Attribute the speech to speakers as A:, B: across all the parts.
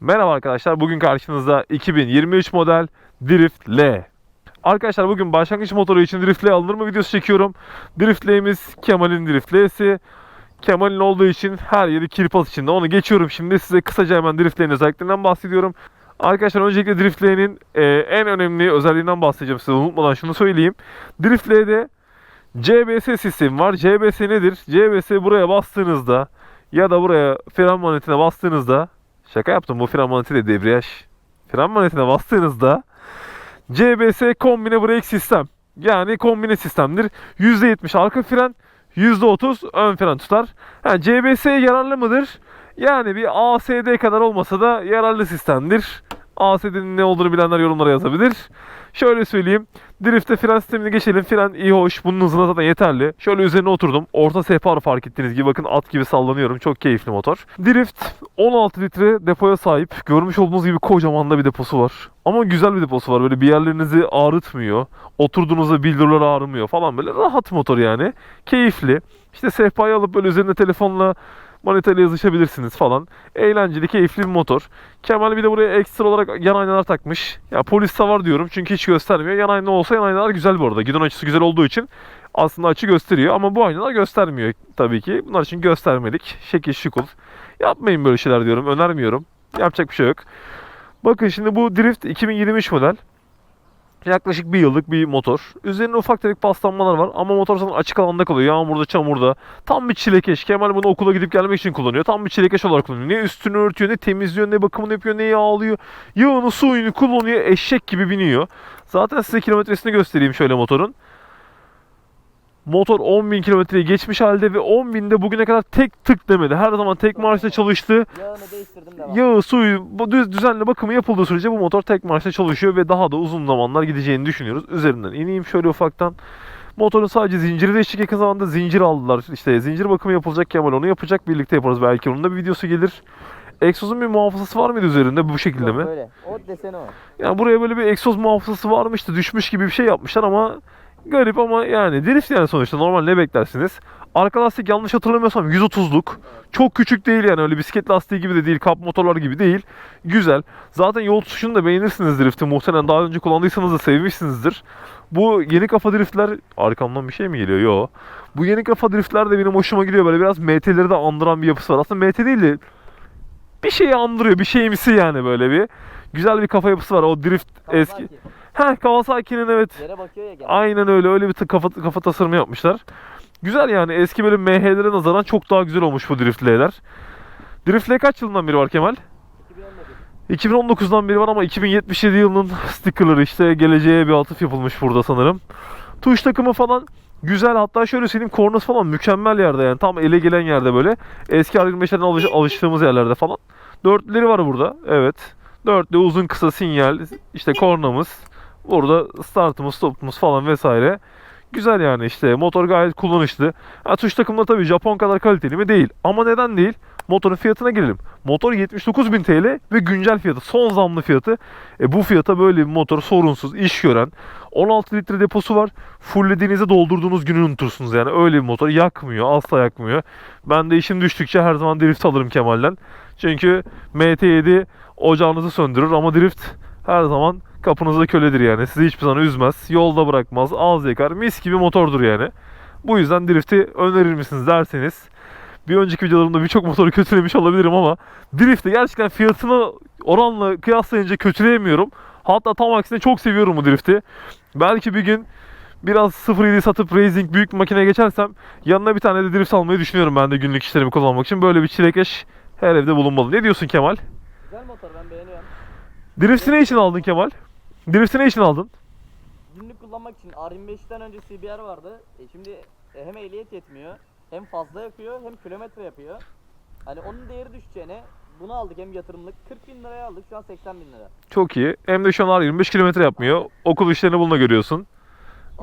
A: Merhaba arkadaşlar. Bugün karşınızda 2023 model Drift L. Arkadaşlar bugün başlangıç motoru için Drift L alınır mı videosu çekiyorum. Drift L'miz Kemal'in Drift L'si. Kemal'in olduğu için her yeri kirpas içinde. Onu geçiyorum şimdi. Size kısaca hemen Drift L'nin özelliklerinden bahsediyorum. Arkadaşlar öncelikle Drift L'nin e, en önemli özelliğinden bahsedeceğim size. Unutmadan şunu söyleyeyim. Drift L'de CBS sistemi var. CBS nedir? CBS buraya bastığınızda ya da buraya fren manetine bastığınızda şaka yaptım bu fren maneti de debriyaj. Fren manetine bastığınızda CBS kombine brake sistem. Yani kombine sistemdir. %70 arka fren, %30 ön fren tutar. Ha, CBS yararlı mıdır? Yani bir ASD kadar olmasa da yararlı sistemdir. ASD'nin ne olduğunu bilenler yorumlara yazabilir. Şöyle söyleyeyim. Drift'te fren sistemine geçelim. Fren iyi hoş. Bunun hızına zaten yeterli. Şöyle üzerine oturdum. Orta sehpa fark ettiğiniz gibi. Bakın at gibi sallanıyorum. Çok keyifli motor. Drift 16 litre depoya sahip. Görmüş olduğunuz gibi kocaman da bir deposu var. Ama güzel bir deposu var. Böyle bir yerlerinizi ağrıtmıyor. Oturduğunuzda bildiriler ağrımıyor falan. Böyle rahat motor yani. Keyifli. İşte sehpayı alıp böyle üzerine telefonla manitayla yazışabilirsiniz falan. Eğlenceli, keyifli bir motor. Kemal bir de buraya ekstra olarak yan aynalar takmış. Ya polis var diyorum çünkü hiç göstermiyor. Yan ayna olsa yan aynalar güzel bu arada. Gidon açısı güzel olduğu için aslında açı gösteriyor ama bu aynalar göstermiyor tabii ki. Bunlar için göstermelik. Şekil şukul. Yapmayın böyle şeyler diyorum. Önermiyorum. Yapacak bir şey yok. Bakın şimdi bu Drift 2023 model. Yaklaşık bir yıllık bir motor. Üzerine ufak tefek paslanmalar var ama motor zaten açık alanda kalıyor. Yağmurda, çamurda. Tam bir çilekeş. Kemal bunu okula gidip gelmek için kullanıyor. Tam bir çilekeş olarak kullanıyor. Ne üstünü örtüyor, ne temizliyor, ne bakımını yapıyor, ne yağlıyor. Yağını, suyunu kullanıyor. Eşek gibi biniyor. Zaten size kilometresini göstereyim şöyle motorun. Motor 10.000 kilometreyi geçmiş halde ve 10.000'de bugüne kadar tek tık demedi. Her zaman tek marşta çalıştı.
B: Yağını değiştirdim devam.
A: Yağı, suyu, düz, düzenli bakımı yapıldığı sürece bu motor tek marşta çalışıyor ve daha da uzun zamanlar gideceğini düşünüyoruz. Üzerinden ineyim şöyle ufaktan. Motorun sadece zinciri değişik yakın zamanda zincir aldılar. İşte zincir bakımı yapılacak Kemal onu yapacak. Birlikte yaparız belki onun da bir videosu gelir. Egzozun bir muhafazası var mıydı üzerinde bu şekilde
B: Yok,
A: mi?
B: Böyle. O deseni o.
A: Yani buraya böyle bir egzoz muhafazası varmıştı. Düşmüş gibi bir şey yapmışlar ama garip ama yani drift yani sonuçta normal ne beklersiniz? Arka lastik yanlış hatırlamıyorsam 130'luk. Çok küçük değil yani öyle bisiklet lastiği gibi de değil, kap motorlar gibi değil. Güzel. Zaten yol tutuşunu da beğenirsiniz drifti. Muhtemelen daha önce kullandıysanız da sevmişsinizdir. Bu yeni kafa driftler arkamdan bir şey mi geliyor? Yo. Bu yeni kafa driftler de benim hoşuma gidiyor. Böyle biraz MT'leri de andıran bir yapısı var. Aslında MT değil de bir şeyi andırıyor. Bir şeyimsi yani böyle bir. Güzel bir kafa yapısı var. O drift eski. Heh Kawasaki'nin evet.
B: Yere bakıyor ya gene.
A: Aynen öyle. Öyle bir kafa, kafa tasarımı yapmışlar. Güzel yani. Eski böyle MH'lere nazaran çok daha güzel olmuş bu Drift L'ler. Drift L kaç yılından beri var Kemal?
B: 2019.
A: 2019'dan beri var ama 2077 yılının stickerları işte geleceğe bir atıf yapılmış burada sanırım. Tuş takımı falan güzel hatta şöyle söyleyeyim kornası falan mükemmel yerde yani tam ele gelen yerde böyle. Eski R25'lerden alış- alıştığımız yerlerde falan. Dörtlüleri var burada evet. Dörtlü uzun kısa sinyal işte kornamız. Burada startımız stopumuz falan vesaire. Güzel yani işte motor gayet kullanışlı. Ha, tuş takımda tabii Japon kadar kaliteli mi değil. Ama neden değil? Motorun fiyatına gelelim. Motor 79.000 TL ve güncel fiyatı, son zamlı fiyatı. E bu fiyata böyle bir motor sorunsuz, iş gören, 16 litre deposu var. Fulllediğinizde doldurduğunuz günü unutursunuz yani. Öyle bir motor yakmıyor, asla yakmıyor. Ben de işim düştükçe her zaman drift alırım Kemal'den. Çünkü MT7 ocağınızı söndürür ama drift her zaman kapınızda köledir yani. Sizi hiçbir zaman üzmez, yolda bırakmaz, az yakar, mis gibi motordur yani. Bu yüzden drift'i önerir misiniz derseniz bir önceki videolarımda birçok motoru kötülemiş olabilirim ama drift'i gerçekten fiyatına oranla kıyaslayınca kötüleyemiyorum. Hatta tam aksine çok seviyorum bu drift'i. Belki bir gün biraz 0.7 satıp racing büyük bir makineye geçersem yanına bir tane de drift almayı düşünüyorum ben de günlük işlerimi kullanmak için. Böyle bir çilekeş her evde bulunmalı. Ne diyorsun Kemal?
B: Güzel motor ben beğeniyorum.
A: Drift'i ne için aldın Kemal? Drift'i ne için aldın?
B: Günlük kullanmak için R25'ten önce CBR vardı. E şimdi e, hem ehliyet yetmiyor, hem fazla yakıyor, hem kilometre yapıyor. Hani onun değeri düşeceğine bunu aldık hem yatırımlık. 40 bin liraya aldık şu an 80 bin lira.
A: Çok iyi. Hem de şu an 25 kilometre yapmıyor. Okul işlerini bununla görüyorsun.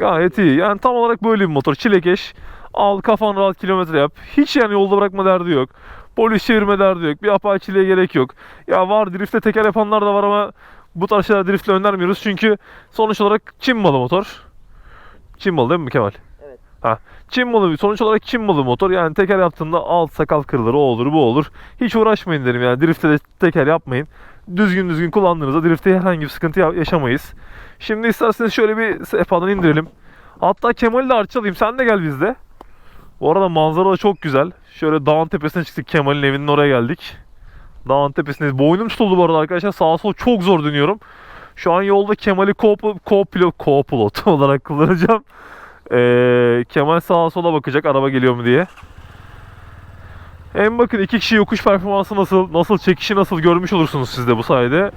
A: Gayet iyi. Yani tam olarak böyle bir motor. Çilekeş. Al kafan rahat kilometre yap. Hiç yani yolda bırakma derdi yok. Polis çevirme derdi yok. Bir apaçiliğe gerek yok. Ya var driftte teker yapanlar da var ama bu tarz şeyler driftle önermiyoruz. Çünkü sonuç olarak Çin malı motor. Çin malı değil mi Kemal?
B: Evet.
A: Ha, Çin malı sonuç olarak Çin malı motor yani teker yaptığında alt sakal kırılır o olur bu olur. Hiç uğraşmayın derim yani driftte de teker yapmayın. Düzgün düzgün kullandığınızda driftte herhangi bir sıkıntı ya- yaşamayız. Şimdi isterseniz şöyle bir sehpadan indirelim. Hatta Kemal'i de arçalayayım sen de gel bizde. Bu arada manzara da çok güzel. Şöyle dağın tepesine çıktık Kemal'in evinin oraya geldik. Dağın tepesindeyiz. Boynum tutuldu bu arada arkadaşlar. Sağa sola çok zor dönüyorum. Şu an yolda Kemal'i co-pilot, co-pilot, co-pilot olarak kullanacağım. Ee, Kemal sağa sola bakacak araba geliyor mu diye. Hem bakın iki kişi yokuş performansı nasıl, nasıl çekişi nasıl görmüş olursunuz siz de bu sayede.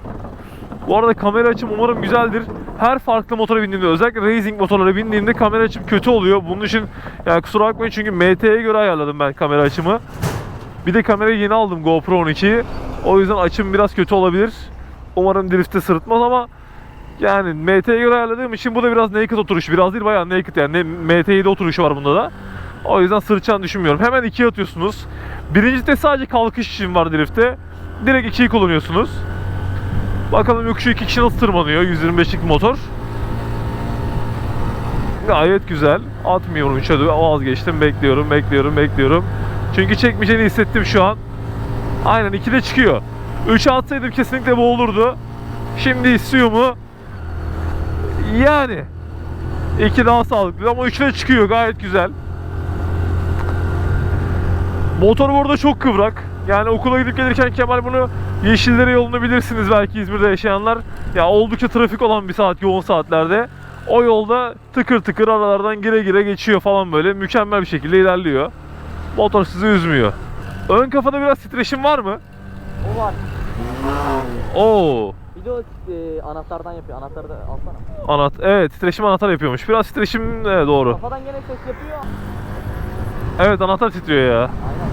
A: Bu arada kamera açım umarım güzeldir. Her farklı motora bindiğimde özellikle racing motorlara bindiğimde kamera açım kötü oluyor. Bunun için yani kusura bakmayın çünkü MT'ye göre ayarladım ben kamera açımı. Bir de kamerayı yeni aldım GoPro 12'yi. O yüzden açım biraz kötü olabilir. Umarım driftte sırıtmaz ama yani MT'ye göre ayarladığım için bu da biraz naked oturuşu. Biraz değil bayağı naked yani. MT7 oturuşu var bunda da. O yüzden sırıtacağını düşünmüyorum. Hemen ikiye atıyorsunuz. Birinci de sadece kalkış için var driftte. Direkt ikiyi kullanıyorsunuz. Bakalım yokuşu iki kişi nasıl tırmanıyor 125'lik motor. Gayet güzel. Atmıyorum 3'e vazgeçtim. Bekliyorum, bekliyorum, bekliyorum. Çünkü çekmeyeceğini hissettim şu an. Aynen 2'de çıkıyor. 3'e atsaydım kesinlikle bu olurdu. Şimdi istiyor mu? Yani. 2 daha sağlıklı ama 3'e çıkıyor gayet güzel. Motor bu arada çok kıvrak. Yani okula gidip gelirken Kemal bunu Yeşillere yolunu bilirsiniz belki İzmir'de yaşayanlar. Ya oldukça trafik olan bir saat yoğun saatlerde. O yolda tıkır tıkır aralardan gire gire geçiyor falan böyle mükemmel bir şekilde ilerliyor. Motor sizi üzmüyor. Ön kafada biraz titreşim var mı?
B: O var.
A: Oo.
B: Bir de o e, anahtardan yapıyor. Anahtarı da alsana.
A: Anahtar. Evet titreşim anahtar yapıyormuş. Biraz titreşim evet, doğru.
B: Kafadan gene ses yapıyor.
A: Evet anahtar titriyor ya.
B: Aynen.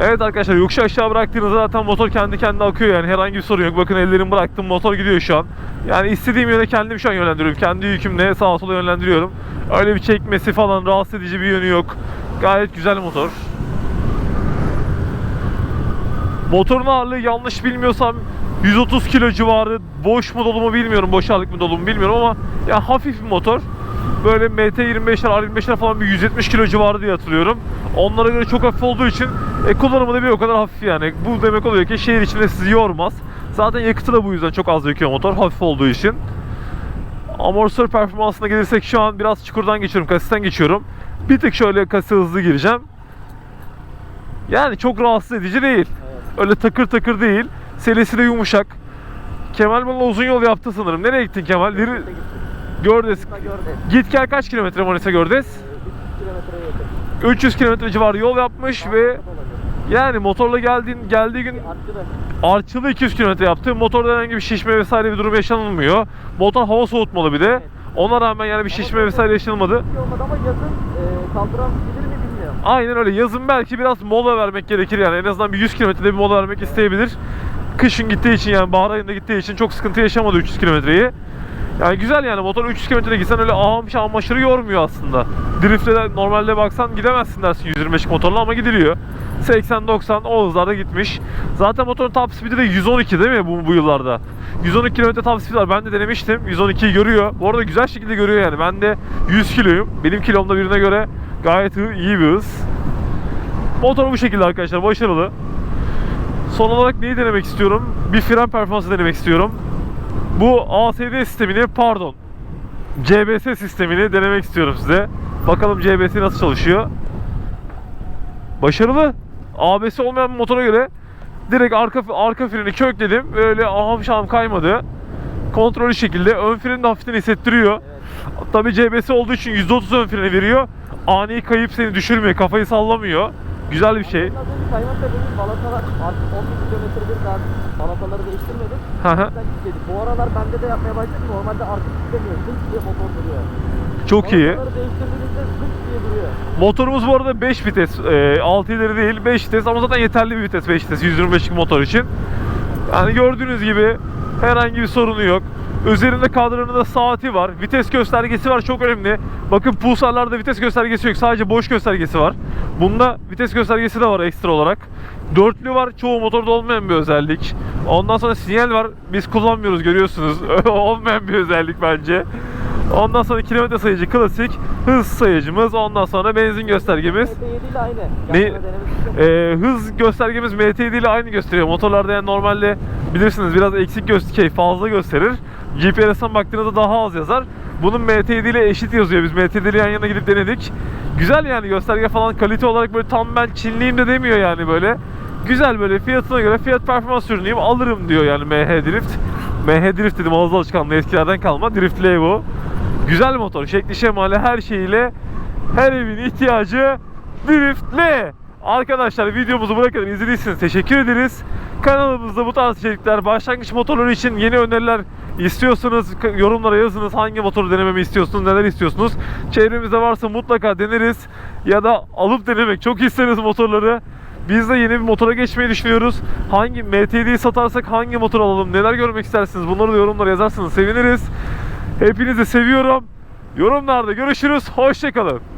A: Evet arkadaşlar yokuşu aşağı bıraktığınızda zaten motor kendi kendine akıyor yani herhangi bir sorun yok. Bakın ellerimi bıraktım motor gidiyor şu an. Yani istediğim yöne kendim şu an yönlendiriyorum. Kendi yükümle sağa sola yönlendiriyorum. Öyle bir çekmesi falan rahatsız edici bir yönü yok. Gayet güzel motor. Motorun ağırlığı yanlış bilmiyorsam 130 kilo civarı. Boş mu dolu mu bilmiyorum. Boşaldık mı dolu mu bilmiyorum ama ya hafif bir motor. Böyle MT25'ler, R25'ler falan bir 170 kilo civarı diye hatırlıyorum. Onlara göre çok hafif olduğu için e, kullanımı da bir o kadar hafif yani. Bu demek oluyor ki şehir içinde sizi yormaz. Zaten yakıtı da bu yüzden çok az yakıyor motor hafif olduğu için. Amortisör performansına gelirsek şu an biraz çukurdan geçiyorum, kasisten geçiyorum. Bir tık şöyle kası hızlı gireceğim. Yani çok rahatsız edici değil. Öyle takır takır değil. Selesi de yumuşak. Kemal bana uzun yol yaptı sanırım. Nereye gittin Kemal? Diri... Gördes. Git gel kaç kilometre Manisa Gördes?
B: Ee, 300 kilometreye yakın.
A: 300 kilometre civarı yol yapmış ve yani motorla geldiğin geldiği gün
B: Arkada.
A: artçılı 200 kilometre yaptı. Motorda herhangi bir şişme vesaire bir durum yaşanılmıyor. Motor hava soğutmalı bir de. Ona rağmen yani bir şişme vesaire yaşanılmadı.
B: Şey olmadı ama yazın e, kaldırabilir mi bilmiyorum.
A: Aynen öyle. Yazın belki biraz mola vermek gerekir yani. En azından bir 100 kilometrede bir mola vermek isteyebilir. Kışın gittiği için yani bahar ayında gittiği için çok sıkıntı yaşamadı 300 kilometreyi. Yani güzel yani motor 300 kilometre gitsen öyle aham şahım aşırı yormuyor aslında. Drift'te de normalde baksan gidemezsin dersin 125 motorla ama gidiliyor. 80-90 o hızlarda gitmiş. Zaten motorun top speed'i de 112 değil mi bu, bu yıllarda? 112 km top speed var. Ben de denemiştim. 112'yi görüyor. Bu arada güzel şekilde görüyor yani. Ben de 100 kiloyum. Benim kilomda birine göre gayet iyi bir hız. Motor bu şekilde arkadaşlar. Başarılı. Son olarak neyi denemek istiyorum? Bir fren performansı denemek istiyorum. Bu ASD sistemini pardon CBS sistemini denemek istiyorum size. Bakalım CBS nasıl çalışıyor. Başarılı. ABS olmayan bir motora göre direkt arka arka freni kökledim. Öyle aham şaham kaymadı. Kontrollü şekilde ön freni de hafiften hissettiriyor.
B: Evet.
A: Tabi CBS olduğu için %30 ön freni veriyor. Ani kayıp seni düşürmüyor, kafayı sallamıyor. Güzel bir şey.
B: Bunun az önce kayma sebebi balatalar artık 11 kilometredir daha balataları değiştirmedik.
A: Hı hı.
B: Bu aralar bende de yapmaya başladım. Normalde artık istemiyor. Zık diye motor duruyor.
A: Çok iyi. Motorumuz bu arada 5 vites, e, 6 ileri değil 5 vites ama zaten yeterli bir vites 5 vites 125'lik motor için. Yani gördüğünüz gibi herhangi bir sorunu yok. Üzerinde kadranında saati var. Vites göstergesi var çok önemli. Bakın Pulsar'larda vites göstergesi yok. Sadece boş göstergesi var. Bunda vites göstergesi de var ekstra olarak. Dörtlü var. Çoğu motorda olmayan bir özellik. Ondan sonra sinyal var. Biz kullanmıyoruz görüyorsunuz. olmayan bir özellik bence. Ondan sonra kilometre sayıcı klasik, hız sayıcımız, ondan sonra benzin göstergemiz.
B: MT7 ile aynı.
A: Ne-. Ee, hız göstergemiz MT7 ile aynı gösteriyor. Motorlarda yani normalde bilirsiniz biraz eksik göster fazla gösterir. GPS'ten baktığınızda daha az yazar. Bunun MT7 ile eşit yazıyor. Biz MT7 ile yan yana gidip denedik. Güzel yani gösterge falan kalite olarak böyle tam ben Çinliyim de demiyor yani böyle. Güzel böyle fiyatına göre fiyat performans ürünüyüm alırım diyor yani MH Drift. MH Drift dedim ağız alışkanlığı eskilerden kalma. Drift L bu. Güzel motor. Şekli şemali her şeyiyle her evin ihtiyacı Drift L. Arkadaşlar videomuzu kadar izlediyseniz teşekkür ederiz. Kanalımızda bu tarz içerikler, başlangıç motorları için yeni öneriler istiyorsanız yorumlara yazınız. Hangi motoru denememi istiyorsunuz, neler istiyorsunuz. Çevremizde varsa mutlaka deneriz. Ya da alıp denemek çok isteriz motorları. Biz de yeni bir motora geçmeyi düşünüyoruz. Hangi MT7'yi satarsak hangi motor alalım, neler görmek istersiniz bunları da yorumlara yazarsanız seviniriz. Hepinizi seviyorum. Yorumlarda görüşürüz. Hoşçakalın.